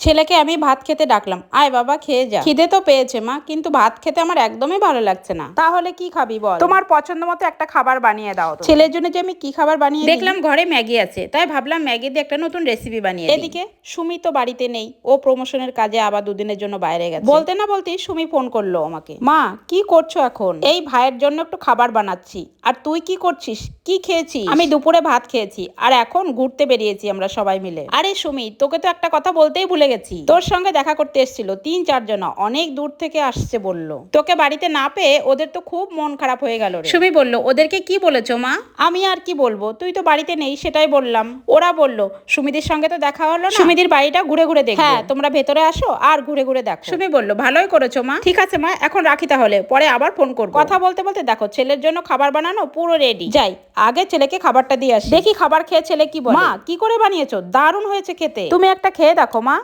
ছেলেকে আমি ভাত খেতে ডাকলাম। আয় বাবা খেয়ে যা। খিদে তো পেয়েছে মা কিন্তু ভাত খেতে আমার একদমই ভালো লাগছে না। তাহলে কি খাবি বল? তোমার পছন্দ মতো একটা খাবার বানিয়ে দাও ছেলের জন্য যে আমি কি খাবার বানিয়ে দেখলাম ঘরে ম্যাগি আছে তাই ভাবলাম ম্যাগি দিয়ে একটা নতুন রেসিপি বানিয়ে এদিকে সুমি তো বাড়িতে নেই ও প্রমোশনের কাজে আবার দুদিনের জন্য বাইরে গেছে। বলতে না বলতেই সুমি ফোন করল আমাকে। মা কি করছ এখন? এই ভাইয়ের জন্য একটু খাবার বানাচ্ছি। আর তুই কি করছিস? কি খেয়েছিস? আমি দুপুরে ভাত খেয়েছি আর এখন ঘুরতে বেরিয়েছি আমরা সবাই মিলে। আরে সুমি তোকে তো একটা কথা বলতেই ভুলে গেছি তোর সঙ্গে দেখা করতে এসেছিল তিন চারজন অনেক দূর থেকে আসছে বলল। তোকে বাড়িতে না পেয়ে ওদের তো খুব মন খারাপ হয়ে গেল সুমি বলল ওদেরকে কি বলেছ মা? আমি আর কি বলব? তুই তো বাড়িতে নেই সেটাই বললাম। ওরা বলল সুমিদির সঙ্গে তো দেখা হলো না। সুমিদির বাড়িটা ঘুরে ঘুরে দেখ হ্যাঁ তোমরা ভেতরে আসো আর ঘুরে ঘুরে দেখো। সুমি বলল ভালোই করেছ মা। ঠিক আছে মা এখন রাখি তাহলে। পরে আবার ফোন করব। কথা বলতে বলতে দেখো ছেলের জন্য খাবার বানানো পুরো রেডি যাই আগে ছেলেকে খাবারটা দিয়ে আসি। দেখি খাবার খেয়ে ছেলে কি বলে। মা কি করে বানিয়েছো? দারুণ হয়েছে খেতে। তুমি একটা খেয়ে দেখো মা।